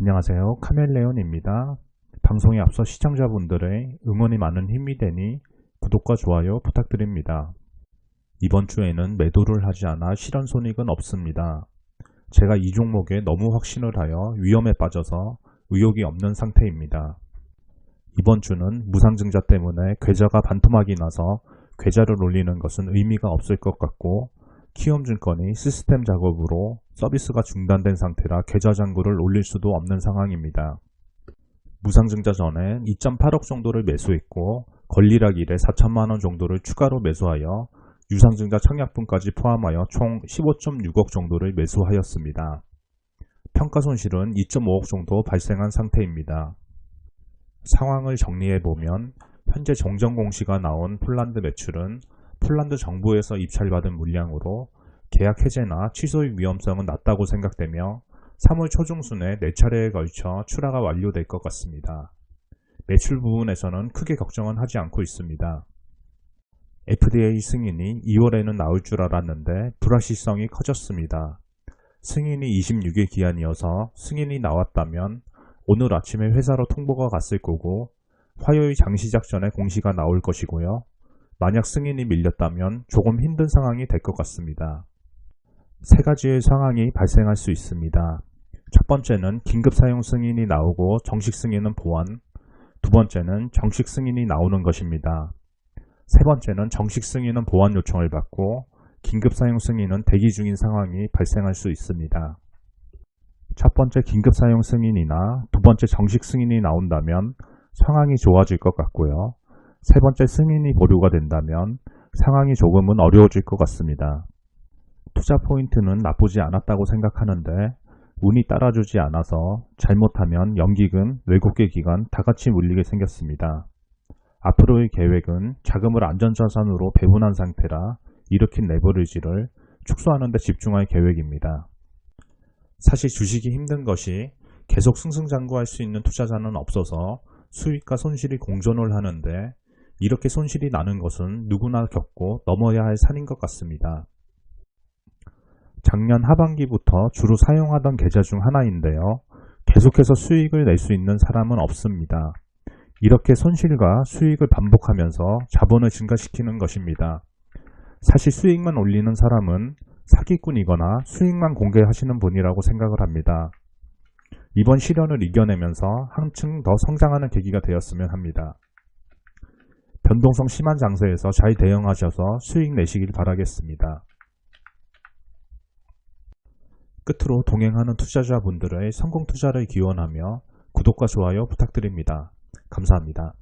안녕하세요. 카멜레온입니다. 방송에 앞서 시청자분들의 응원이 많은 힘이 되니 구독과 좋아요 부탁드립니다. 이번 주에는 매도를 하지 않아 실현 손익은 없습니다. 제가 이 종목에 너무 확신을 하여 위험에 빠져서 의욕이 없는 상태입니다. 이번 주는 무상증자 때문에 계좌가 반토막이 나서 계좌를 올리는 것은 의미가 없을 것 같고 키움증권이 시스템 작업으로 서비스가 중단된 상태라 계좌 잔고를 올릴 수도 없는 상황입니다. 무상증자 전에 2.8억 정도를 매수했고 권리락 일에 4천만원 정도를 추가로 매수하여 유상증자 청약분까지 포함하여 총 15.6억 정도를 매수하였습니다. 평가 손실은 2.5억 정도 발생한 상태입니다. 상황을 정리해보면 현재 정정 공시가 나온 폴란드 매출은 폴란드 정부에서 입찰받은 물량으로 계약 해제나 취소의 위험성은 낮다고 생각되며 3월 초중순에 4차례에 걸쳐 출하가 완료될 것 같습니다. 매출 부분에서는 크게 걱정은 하지 않고 있습니다. FDA 승인이 2월에는 나올 줄 알았는데 불확실성이 커졌습니다. 승인이 26일 기한이어서 승인이 나왔다면 오늘 아침에 회사로 통보가 갔을 거고 화요일 장 시작 전에 공시가 나올 것이고요. 만약 승인이 밀렸다면 조금 힘든 상황이 될 것 같습니다. 세 가지의 상황이 발생할 수 있습니다. 첫 번째는 긴급 사용 승인이 나오고 정식 승인은 보완, 두 번째는 정식 승인이 나오는 것입니다. 세 번째는 정식 승인은 보완 요청을 받고 긴급 사용 승인은 대기 중인 상황이 발생할 수 있습니다. 첫 번째 긴급 사용 승인이나 두 번째 정식 승인이 나온다면 상황이 좋아질 것 같고요. 세 번째 승인이 보류가 된다면 상황이 조금은 어려워질 것 같습니다. 투자 포인트는 나쁘지 않았다고 생각하는데 운이 따라주지 않아서 잘못하면 연기금, 외국계 기관 다 같이 물리게 생겼습니다. 앞으로의 계획은 자금을 안전자산으로 배분한 상태라 일으킨 레버리지를 축소하는 데 집중할 계획입니다. 사실 주식이 힘든 것이 계속 승승장구할 수 있는 투자자는 없어서 수익과 손실이 공존을 하는데 이렇게 손실이 나는 것은 누구나 겪고 넘어야 할 산인 것 같습니다. 작년 하반기부터 주로 사용하던 계좌 중 하나인데요. 계속해서 수익을 낼 수 있는 사람은 없습니다. 이렇게 손실과 수익을 반복하면서 자본을 증가시키는 것입니다. 사실 수익만 올리는 사람은 사기꾼이거나 수익만 공개하시는 분이라고 생각을 합니다. 이번 시련을 이겨내면서 한층 더 성장하는 계기가 되었으면 합니다. 변동성 심한 장세에서 잘 대응하셔서 수익 내시길 바라겠습니다. 끝으로 동행하는 투자자분들의 성공 투자를 기원하며 구독과 좋아요 부탁드립니다. 감사합니다.